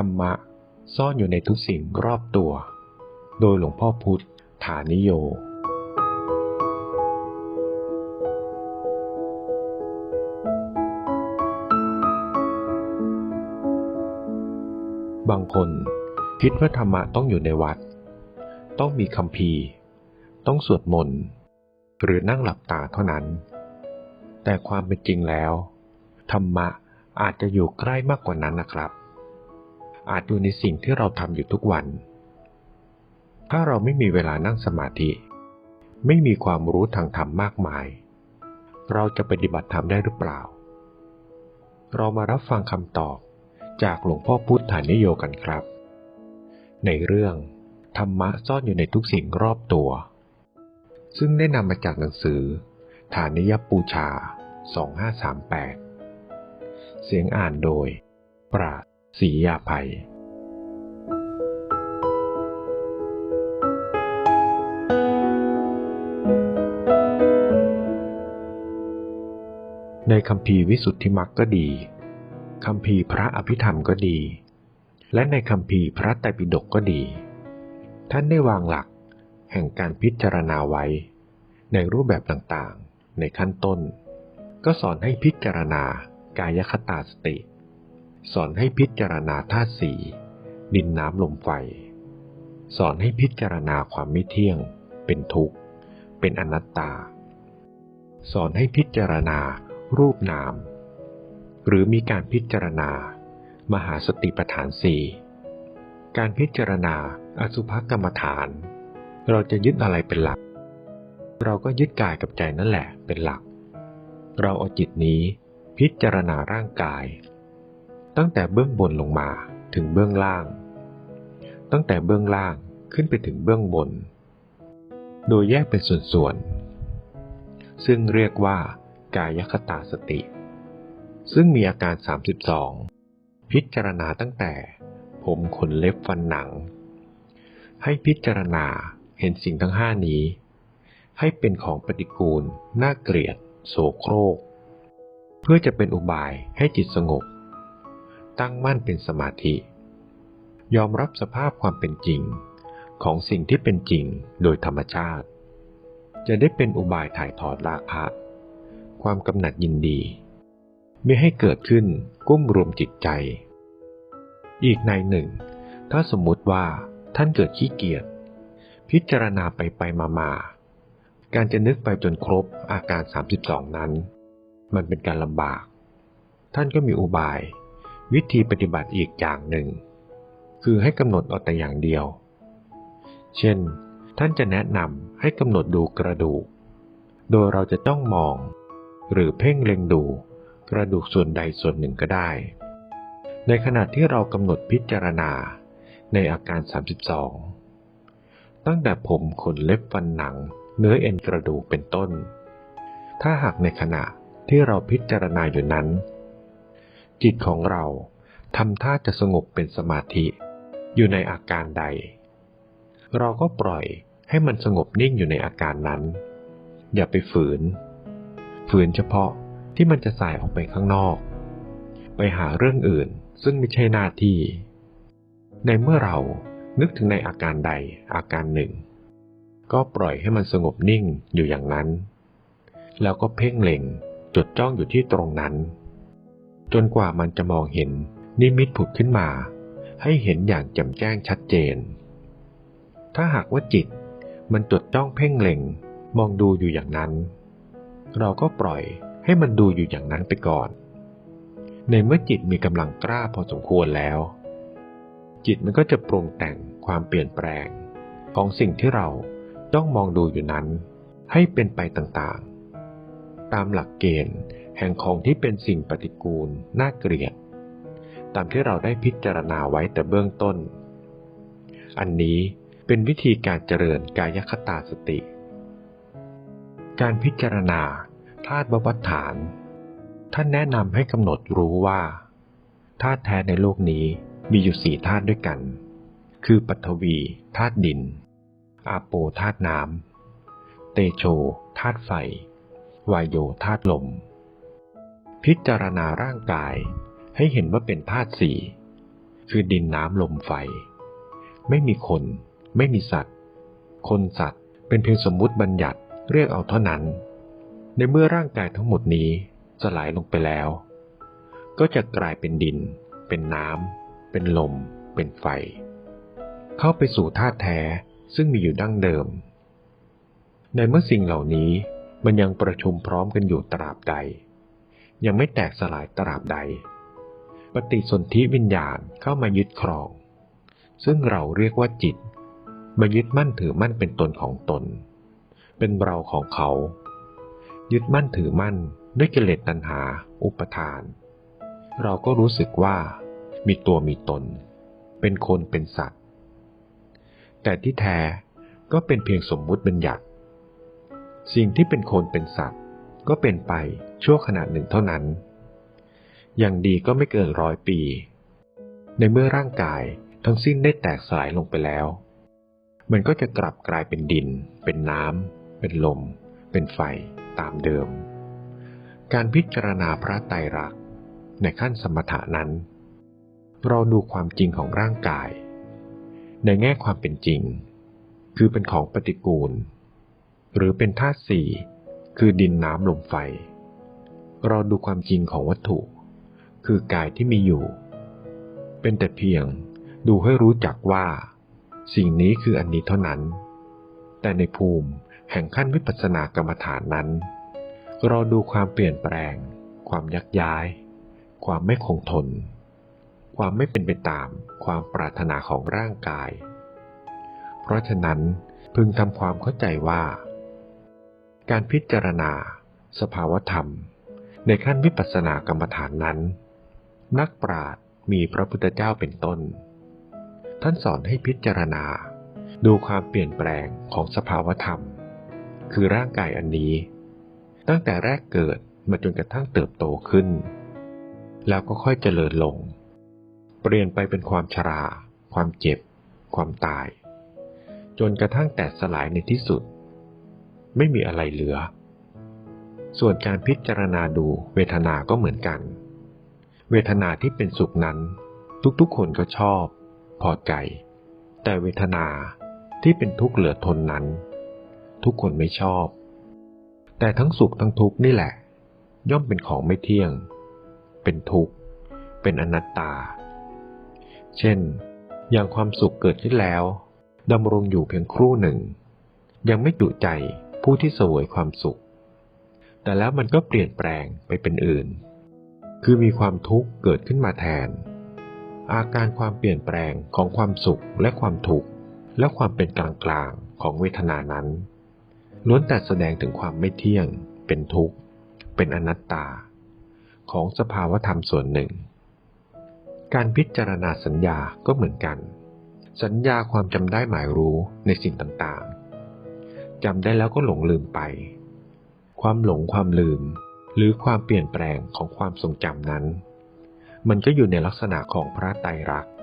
รรมะ ซ่อนอยู่ในทุกสิ่งรอบตัว โดยหลวงพ่อพุธฐานิโยบางคนคิดว่าธรรมะต้องอยู่ในวัด ต้องมีคำพีต้องสวดมนต์ หรือนั่งหลับตาเท่านั้น แต่ความเป็นจริงแล้ว ธรรมะอาจจะอยู่ใกล้มากกว่านั้นนะครับ อาจอยู่ในสิ่งที่เราทำอยู่ทุกวัน ถ้าเราไม่มีเวลานั่งสมาธิ ไม่มีความรู้ทางธรรมมากมาย เราจะปฏิบัติธรรมได้หรือเปล่า เรามารับฟังคำตอบจากหลวงพ่อพุทธานิโยกันครับ ในเรื่อง ธรรมะซ่อนอยู่ในทุกสิ่งรอบตัว ซึ่งได้นำมาจากหนังสือ ฐานิยปูชา 2538 เสียงอ่านโดย ปราด ศรียาภัยในคำพีวิสุทธิมรรคก็ดีคำพีพระอภิธรรมก็ดี และในคำพีพระไตรปิฎกก็ดี ท่านได้วางหลักแห่งการพิจารณาไว้ ในรูปแบบต่างๆ ในขั้นต้น ก็สอนให้พิจารณากายคตาสติ สอนให้พิจารณาธาตุสี่ดินน้ำลมไฟ สอนให้พิจารณาความไม่เที่ยง เป็นทุกข์ เป็นอนัตตา สอนให้พิจารณารูปนาม หรือมีการพิจารณา มหาสติปัฏฐานสี่การพิจารณาอสุภกรรมฐาน เราจะยึดอะไรเป็นหลัก เราก็ยึดกายกับใจนั่นแหละเป็นหลัก เราเอาจิตนี้พิจารณาร่างกาย ตั้งแต่เบื้องบนลงมาถึงเบื้องล่าง ตั้งแต่เบื้องล่างขึ้นไปถึงเบื้องบน โดยแยกเป็นส่วนๆ ซึ่งเรียกว่ากายคตาสติ ซึ่งมีอาการ 32 พิจารณาตั้งแต่ผมขนเล็บฟันหนัง ให้พิจารณาเห็นสิ่งทั้งห้านี้ ให้เป็นของปฏิกูล น่าเกลียด โสโครก เพื่อจะเป็นอุบายให้จิตสงบ ตั้งมั่นเป็นสมาธิ ยอมรับสภาพความเป็นจริงของสิ่งที่เป็นจริงโดยธรรมชาติ จะได้เป็นอุบายถ่ายถอดราคะ ความกำหนัดยินดี ไม่ให้เกิดขึ้นกุ้มรวมจิตใจ อีกในหนึ่ง ถ้าสมมุติว่าท่านเกิดขี้เกียจพิจารณาไปไปมามาการจะนึกไปจนครบอาการ 32 นั้น มันเป็นการลำบาก ท่านก็มีอุบาย วิธีปฏิบัติอีกอย่างหนึ่ง คือให้กำหนดเอาแต่อย่างเดียว เช่น ท่านจะแนะนำให้กำหนดดูกระดูก โดยเราจะต้องมอง หรือเพ่งเล็งดูกระดูกส่วนใดส่วนหนึ่งก็ได้ ในขณะที่เรากำหนดพิจารณาในอาการ 32 ตั้งแต่ผมขนเล็บฟันหนัง เนื้อเอ็นกระดูกเป็นต้น ถ้าหากในขณะที่เราพิจารณาอยู่นั้น จิตของเราทำท่าจะสงบเป็นสมาธิ อยู่ในอาการใด เราก็ปล่อยให้มันสงบนิ่งอยู่ในอาการนั้น อย่าไปฝืน ฝืนเฉพาะที่มันจะสายออกไปข้างนอก ไปหาเรื่องอื่นซึ่งไม่ใช่หน้าที่ ในเมื่อเรานึกถึงในอาการใดอาการหนึ่ง ก็ปล่อยให้มันสงบนิ่งอยู่อย่างนั้น แล้วก็เพ่งเล็งจดจ้องอยู่ที่ตรงนั้น จนกว่ามันจะมองเห็นนิมิตผุดขึ้นมา ให้เห็นอย่างแจ่มแจ้งชัดเจน ถ้าหากว่าจิตมันจดจ้องเพ่งเล็ง มองดูอยู่อย่างนั้น เราก็ปล่อยให้มันดูอยู่อย่างนั้นไปก่อน ในเมื่อจิตมีกำลังกล้าพอสมควรแล้ว จิตมันก็จะปรุงแต่งความเปลี่ยนแปลง ของสิ่งที่เราต้องมองดูอยู่นั้น ให้เป็นไปต่างๆ ตามหลักเกณฑ์ แห่งของที่เป็นสิ่งปฏิกูล น่าเกลียด ตามที่เราได้พิจารณาไว้แต่เบื้องต้น อันนี้เป็นวิธีการเจริญกายคตาสติ การพิจารณาธาตุบวัฏฐาน ท่านแนะนำให้กำหนดรู้ว่าธาตุแท้ในโลกนี้มีอยู่สี่ธาตุด้วยกัน คือปัทวีธาตุดิน อาโปธาตุน้ำเตโชธาตุไฟ วายโยธาตุลม พิจารณาร่างกายให้เห็นว่าเป็นธาตุสี่ คือดินน้ำลมไฟ ไม่มีคน ไม่มีสัตว์ คนสัตว์เป็นเพียงสมมุติบัญญัติเรียกเอาเท่านั้น ในเมื่อร่างกายทั้งหมดนี้สลายลงไปแล้ว ก็จะกลายเป็นดิน เป็นน้ำ เป็นลม เป็นไฟ เข้าไปสู่ธาตุแท้ซึ่งมีอยู่ดั้งเดิม ในเมื่อสิ่งเหล่านี้มันยังประชุมพร้อมกันอยู่ตราบใด ยังไม่แตกสลายตราบใด ปฏิสนธิวิญญาณเข้ามายึดครอง ซึ่งเราเรียกว่าจิต มายึดมั่นถือมั่นเป็นตนของตน เป็นเราของเขา ยึดมั่นถือมั่นด้วยกิเลสตัณหา อุปทาน เราก็รู้สึกว่า มีตัวมีตน เป็นคนเป็นสัตว์ แต่ที่แท้ก็เป็นเพียงสมมุติบัญญัติ สิ่งที่เป็นคนเป็นสัตว์ ก็เป็นไป ชั่วขณะหนึ่งเท่านั้น อย่างดีก็ไม่เกินร้อยปี ในเมื่อร่างกายทั้งสิ้นได้แตกสลายลงไปแล้ว มันก็จะกลับกลายเป็นดิน เป็นน้ำ เป็นลม เป็นไฟตามเดิม การพิจารณาพระไตรลักษณ์ในขั้นสมถะนั้น เราดูความจริงของร่างกาย ในแง่ความเป็นจริง คือเป็นของปฏิกูล หรือเป็นธาตุสี่คือดินน้ำลมไฟ เราดูความจริงของวัตถุ คือกายที่มีอยู่ เป็นแต่เพียงดูให้รู้จักว่า สิ่งนี้คืออันนี้เท่านั้น แต่ในภูมิแห่งขั้นวิปัสสนากรรมฐานนั้น เราดูความเปลี่ยนแปลง ความยักย้าย ความไม่คงทน ความไม่เป็นไปตามความปรารถนาของร่างกาย เพราะฉะนั้นพึงทำความเข้าใจว่า การพิจารณา สภาวธรรม ในขั้นวิปัสสนากรรมฐานนั้น นักปราชญ์มีพระพุทธเจ้าเป็นต้น ท่านสอนให้พิจารณา ดูความเปลี่ยนแปลงของสภาวธรรม คือร่างกายอันนี้ ตั้งแต่แรกเกิดมาจนกระทั่งเติบโตขึ้น แล้วก็ค่อยเจริญลง เปลี่ยนไปเป็นความชรา ความเจ็บ ความตาย จนกระทั่งแตกสลายในที่สุด ไม่มีอะไรเหลือ ส่วนการพิจารณาดูเวทนาก็เหมือนกัน เวทนาที่เป็นสุขนั้น ทุกๆคนก็ชอบ พอใจ แต่เวทนาที่เป็นทุกข์เหลือทนนั้น ทุกคนไม่ชอบ แต่ทั้งสุขทั้งทุกข์นี่แหละ ย่อมเป็นของไม่เที่ยง เป็นทุกข์ เป็นอนัตตา เช่น อย่างความสุขเกิดขึ้นแล้วดำรงอยู่เพียงครู่หนึ่ง ยังไม่จุใจผู้ที่เสวยความสุข แต่แล้วมันก็เปลี่ยนแปลงไปเป็นอื่น คือมีความทุกข์เกิดขึ้นมาแทน อาการความเปลี่ยนแปลงของความสุขและความทุกข์และความเป็นกลางกลางของเวทนานั้น ล้วนแต่แสดงถึงความไม่เที่ยง เป็นทุกข์ เป็นอนัตตา ของสภาวธรรมส่วนหนึ่ง การพิจารณาสัญญาก็เหมือนกัน สัญญาความจำได้หมายรู้ในสิ่งต่างๆจำได้แล้วก็หลงลืมไป ความหลงความลืม หรือความเปลี่ยนแปลงของความทรงจำนั้น มันก็อยู่ในลักษณะของพระไตรลักษณ์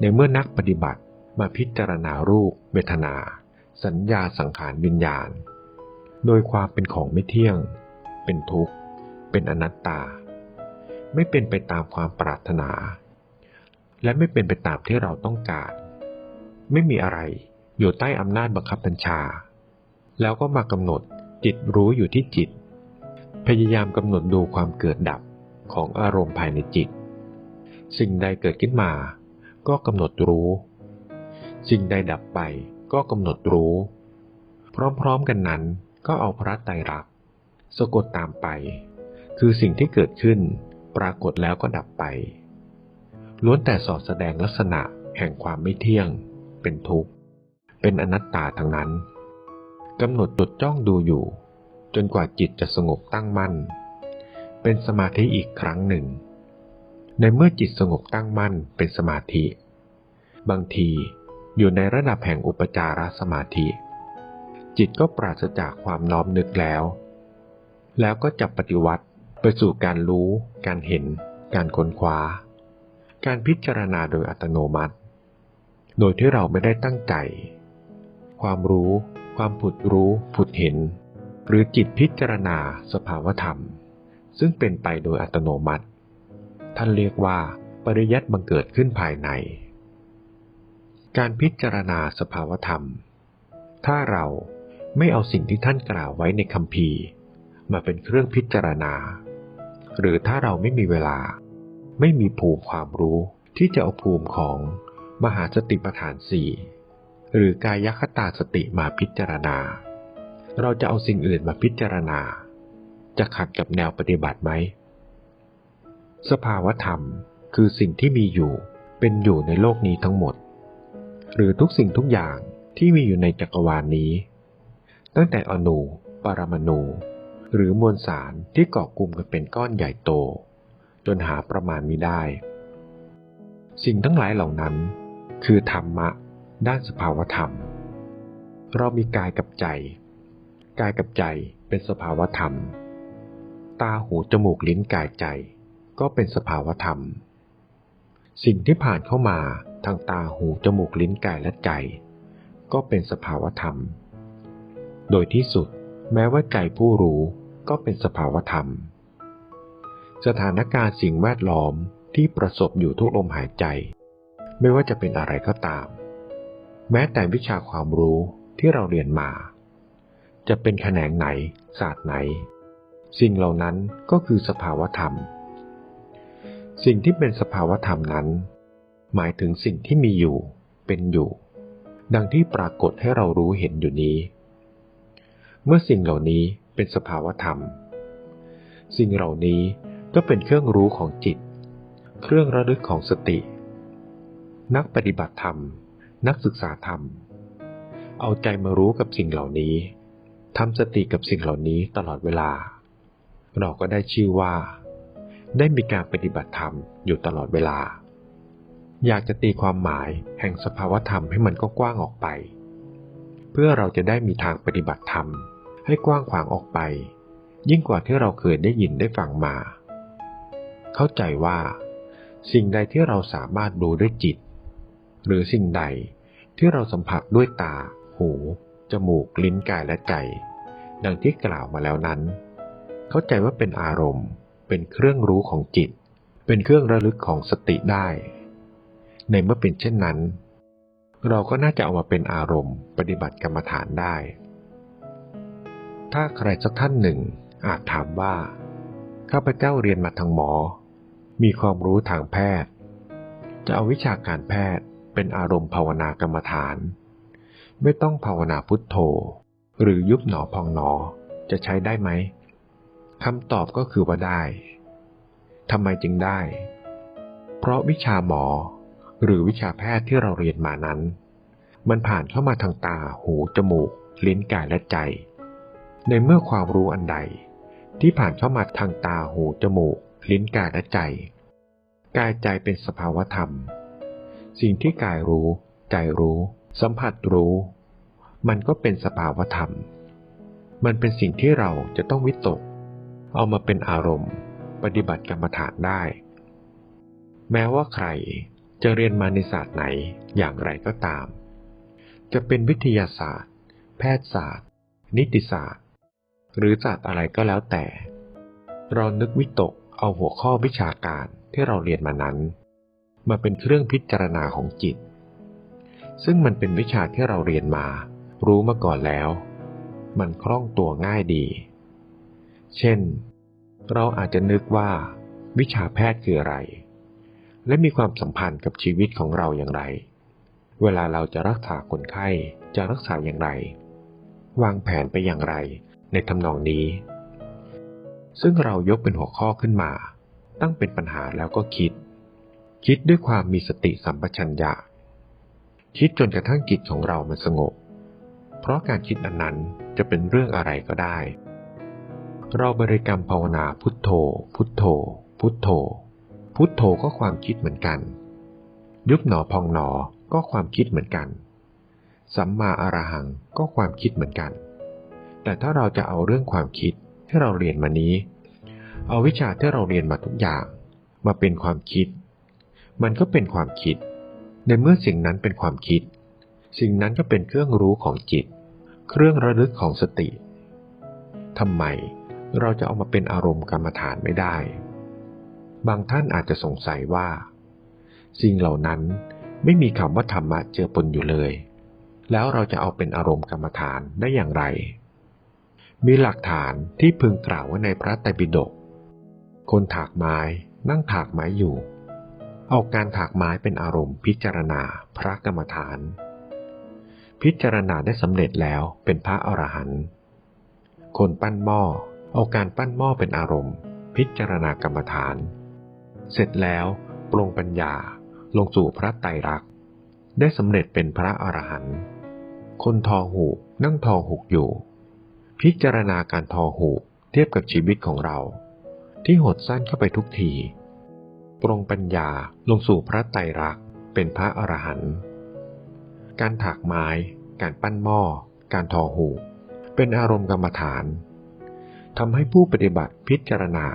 ในเมื่อนักปฏิบัติมาพิจารณารูป เวทนา สัญญาสังขารวิญญาณ โดยความเป็นของไม่เที่ยง เป็นทุกข์ เป็นอนัตตา ไม่เป็นไปตามความปรารถนา และไม่เป็นไปตามที่เราต้องการ ไม่มีอะไรอยู่ใต้อำนาจบังคับบัญชา แล้วก็มากำหนด จิตรู้อยู่ที่จิต พยายามกำหนดดูความเกิดดับของอารมณ์ภายในจิต สิ่งใดเกิดขึ้นมา ก็กำหนดรู้ สิ่งใดดับไปก็กำหนดรู้ พร้อมๆกันนั้นก็เอาพระไตรลักษณ์สะกดตามไป คือสิ่งที่เกิดขึ้น ปรากฏแล้วก็ดับไป ล้วนแต่สอดแสดงลักษณะแห่งความไม่เที่ยง เป็นทุกข์ เป็นอนัตตาทั้งนั้น กำหนดจดจ้องดูอยู่ จนกว่าจิตจะสงบตั้งมั่น เป็นสมาธิอีกครั้งหนึ่ง ในเมื่อจิตสงบตั้งมั่นเป็นสมาธิ บางทีอยู่ในระดับแห่งอุปจารสมาธิ จิตก็ปราศจากความน้อมนึกแล้ว แล้วก็จับปฏิวัติไปสู่การรู้ การเห็น การค้นคว้า การพิจารณาโดยอัตโนมัติ โดยที่เราไม่ได้ตั้งใจ ความรู้ ความผุดรู้ผุดเห็น หรือจิตพิจารณาสภาวธรรม ซึ่งเป็นไปโดยอัตโนมัติ ท่านเรียกว่า ปริยัติบังเกิดขึ้นภายใน การพิจารณาสภาวธรรม ถ้าเราไม่เอาสิ่งที่ท่านกล่าวไว้ในคำพีมาเป็นเครื่องพิจารณา หรือถ้าเราไม่มีเวลา ไม่มีภูมิความรู้ที่จะเอาภูมิของมหาสติปัฏฐานสี่ หรือกายคตาสติมาพิจารณา เราจะเอาสิ่งอื่นมาพิจารณา จะขัดกับแนวปฏิบัติไหม สภาวธรรมคือสิ่งที่มีอยู่เป็นอยู่ในโลกนี้ทั้งหมด หรือทุกสิ่งทุกอย่างที่มีอยู่ในจักรวาลนนี้ ตั้งแต่อนู ปรมาณู หรือมวลสารที่เกาะกลุ่มกันเป็นก้อนใหญ่โต จนหาประมาณมิได้ สิ่งทั้งหลายเหล่านั้น คือธรรมะ ด้านสภาวธรรม เรามีกายกับใจ กายกับใจเป็นสภาวธรรม ตาหูจมูกลิ้นกายใจ ก็เป็นสภาวธรรม สิ่งที่ผ่านเข้ามาทางตาหูจมูกลิ้นกายและใจ ก็เป็นสภาวธรรม โดยที่สุดแม้ว่าใจผู้รู้ก็เป็นสภาวธรรม สถานการณ์สิ่งแวดล้อมที่ประสบอยู่ทุกลมหายใจ ไม่ว่าจะเป็นอะไรก็ตาม แม้แต่วิชาความรู้ที่เราเรียนมา จะเป็นแขนงไหน ศาสตร์ไหน สิ่งเหล่านั้นก็คือสภาวธรรม สิ่งที่เป็นสภาวธรรมนั้น หมายถึงสิ่งที่มีอยู่ เป็นอยู่ ดังที่ปรากฏให้เรารู้เห็นอยู่นี้ เมื่อสิ่งเหล่านี้เป็นสภาวธรรม สิ่งเหล่านี้ก็เป็นเครื่องรู้ของจิต เครื่องระลึกของสติ นักปฏิบัติธรรม นักศึกษาธรรม เอาใจมารู้กับสิ่งเหล่านี้ทำสติกับสิ่งเหล่านี้ตลอดเวลา เราก็ได้ชื่อว่า ได้มีการปฏิบัติธรรมอยู่ตลอดเวลา อยากจะตีความหมายแห่งสภาวธรรมให้มันก็กว้างออกไป เพื่อเราจะได้มีทางปฏิบัติธรรมให้กว้างขวางออกไป ยิ่งกว่าที่เราเคยได้ยินได้ฟังมา เข้าใจว่า สิ่งใดที่เราสามารถดูด้วยจิต หรือสิ่งใดที่เราสัมผัสด้วยตา หู จมูก ลิ้นกายและใจ ดังที่กล่าวมาแล้วนั้น เข้าใจว่าเป็นอารมณ์ เป็นเครื่องรู้ของจิต เป็นเครื่องระลึกของสติได้ ในเมื่อเป็นเช่นนั้น เราก็น่าจะเอามาเป็นอารมณ์ ปฏิบัติกรรมฐานได้ ถ้าใครสักท่านหนึ่งอาจถามว่า ข้าพเจ้าเรียนมาทางหมอ มีความรู้ทางแพทย์ จะเอาวิชาการแพทย์ เป็นอารมณ์ภาวนากรรมฐาน ไม่ต้องภาวนาพุทโธ หรือยุบหนอพองหนอจะใช้ได้ไหมคำตอบก็คือว่าได้ทำไมจึงได้ เพราะวิชาหมอ หรือวิชาแพทย์ที่เราเรียนมานั้น มันผ่านเข้ามาทางตา หู จมูก ลิ้น กาย และใจ ในเมื่อความรู้อันใด ที่ผ่านเข้ามาทางตา หู จมูก ลิ้น กาย และใจ กายใจเป็นสภาวธรรม สิ่งที่กายรู้ ใจรู้ สัมผัสรู้ มันก็เป็นสภาวธรรม มันเป็นสิ่งที่เราจะต้องวิตก เอามาเป็นอารมณ์ ปฏิบัติกรรมฐานได้ แม้ว่าใครจะเรียนมาในศาสตร์ไหนอย่างไรก็ตาม จะเป็นวิทยาศาสตร์ แพทยศาสตร์ นิติศาสตร์ หรือศาสตร์อะไรก็แล้วแต่ เรานึกวิตกเอาหัวข้อวิชาการที่เราเรียนมานั้น มาเป็นเครื่องพิจารณาของจิต ซึ่งมันเป็นวิชาที่เราเรียนมา รู้มาก่อนแล้ว มันคล่องตัวง่ายดี เช่น เราอาจจะนึกว่า วิชาแพทย์คืออะไร และมีความสัมพันธ์กับชีวิตของเราอย่างไร เวลาเราจะรักษาคนไข้จะรักษาอย่างไร วางแผนไปอย่างไรในทำนองนี้ ซึ่งเรายกเป็นหัวข้อขึ้นมา ตั้งเป็นปัญหาแล้วก็คิด คิดด้วยความมีสติสัมปชัญญะ คิดจนกระทั่งจิตของเรามันสงบ เพราะการคิดอันนั้นจะเป็นเรื่องอะไรก็ได้ เราบริกรรมภาวนาพุทโธ พุทโธ พุทโธ พุทโธก็ความคิดเหมือนกัน ยุบหนอพองหนอก็ความคิดเหมือนกัน สัมมาอรหังก็ความคิดเหมือนกัน แต่ถ้าเราจะเอาเรื่องความคิดที่เราเรียนมานี้ เอาวิชาที่เราเรียนมาทุกอย่าง มาเป็นความคิด มันก็เป็นความคิด ในเมื่อสิ่งนั้นเป็นความคิด สิ่งนั้นก็เป็นเครื่องรู้ของจิต เครื่องระลึกของสติทำไมเราจะเอามาเป็นอารมณ์กรรมฐานไม่ได้ บางท่านอาจจะสงสัยว่า สิ่งเหล่านั้นไม่มีคำว่าธรรมะเจือปนอยู่เลย แล้วเราจะเอาเป็นอารมณ์กรรมฐานได้อย่างไร มีหลักฐานที่พึงกล่าวไว้ในพระไตรปิฎกคนถากไม้นั่งถากไม้อยู่ เอาการถากไม้เป็นอารมณ์พิจารณาพระกรรมฐาน พิจารณาได้สำเร็จแล้วเป็นพระอรหันต์คนปั้นหม้อเอาการปั้นหม้อเป็นอารมณ์ พิจารณากรรมฐาน เสร็จแล้วปรงปัญญาลงสู่พระไตรลักษณ์ได้สำเร็จเป็นพระอรหันต์คนทอหูกนั่งทอหูกอยู่ พิจารณาการทอหูกเทียบกับชีวิตของเรา ที่หดสั้นเข้าไปทุกที ปรงปัญญาลงสู่พระไตรลักษณ์เป็นพระอรหันต์การถากไม้ การปั้นหม้อ การทอหูเป็นอารมณ์กรรมฐานทำให้ผู้ปฏิบัติพิจารณา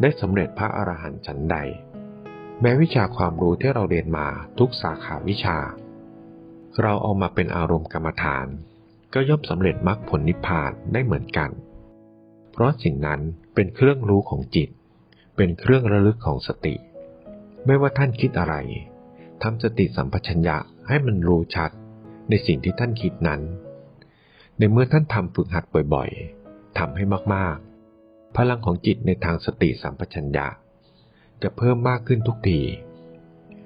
ได้สำเร็จพระอรหันต์ฉันใด แม้วิชาความรู้ที่เราเรียนมาทุกสาขาวิชา เราเอามาเป็นอารมณ์กรรมฐาน ก็ย่อมสำเร็จมรรคผลนิพพานได้เหมือนกัน เพราะสิ่งนั้นเป็นเครื่องรู้ของจิต เป็นเครื่องระลึกของสติ ไม่ว่าท่านคิดอะไรทำสติสัมปชัญญะให้มันรู้ชัดในสิ่งที่ท่านคิดนั้น ในเมื่อท่านทำฝึกหัดบ่อยๆทำให้มากๆ พลังของจิตในทางสติสัมปชัญญะ จะเพิ่มมากขึ้นทุกที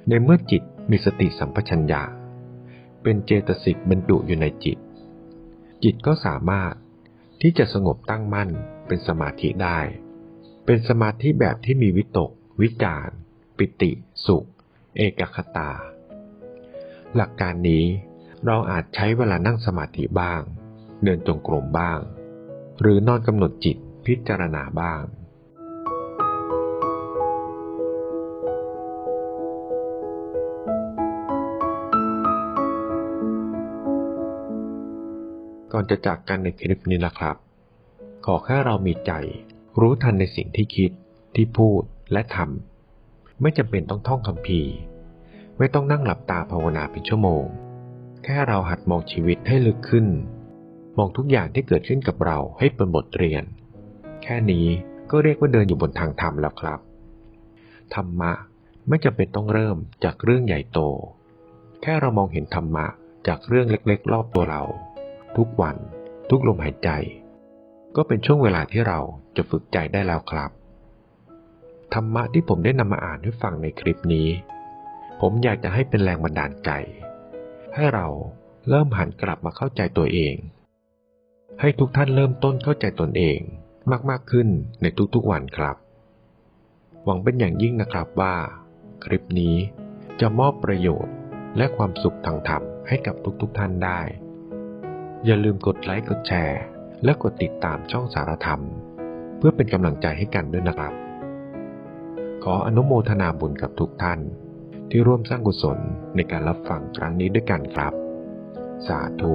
ในเมื่อจิตมีสติสัมปชัญญะ เป็นเจตสิกบรรจุอยู่ในจิต จิตก็สามารถที่จะสงบตั้งมั่นเป็นสมาธิได้ เป็นสมาธิแบบที่มีวิตก วิจาร ปิติ สุข เอกคตา หลักการนี้เราอาจใช้เวลานั่งสมาธิบ้าง เดินจงกรมบ้าง หรือนอนกำหนดจิตพิจารณาบ้าง ก่อนจะจากกันในคลิปนี้นะครับ ขอแค่เรามีใจ รู้ทันในสิ่งที่คิดที่พูดและทำ ไม่จำเป็นต้องท่องคำพีไม่ต้องนั่งหลับตาภาวนาเป็นชั่วโมง แค่เราหัดมองชีวิตให้ลึกขึ้น มองทุกอย่างที่เกิดขึ้นกับเราให้เป็นบทเรียน แค่นี้ก็เรียกว่าเดินอยู่บนทางธรรมแล้วครับ ธรรมะไม่จำเป็นต้องเริ่มจากเรื่องใหญ่โต แค่เรามองเห็นธรรมะจากเรื่องเล็กๆ รอบตัวเรา ทุกวัน ทุกลมหายใจ ก็เป็นช่วงเวลาที่เราจะฝึกใจได้แล้วครับ ธรรมะที่ผมได้นำมาอ่านให้ฟังในคลิปนี้ ผมอยากจะให้เป็นแรงบันดาลใจ ให้เราเริ่มหันกลับมาเข้าใจตัวเอง ให้ทุกท่านเริ่มต้นเข้าใจตนเองมากๆขึ้นในทุกๆวันครับ หวังเป็นอย่างยิ่งนะครับว่า คลิปนี้จะมอบประโยชน์และความสุขทางธรรมให้กับทุกๆท่านได้ อย่าลืมกดไลค์กดแชร์ และกดติดตามช่องสารธรรม เพื่อเป็นกำลังใจให้กันด้วยนะครับ ขออนุโมทนาบุญกับทุกท่าน ที่ร่วมสร้างกุศลในการรับฟังครั้งนี้ด้วยกันครับ สาธุ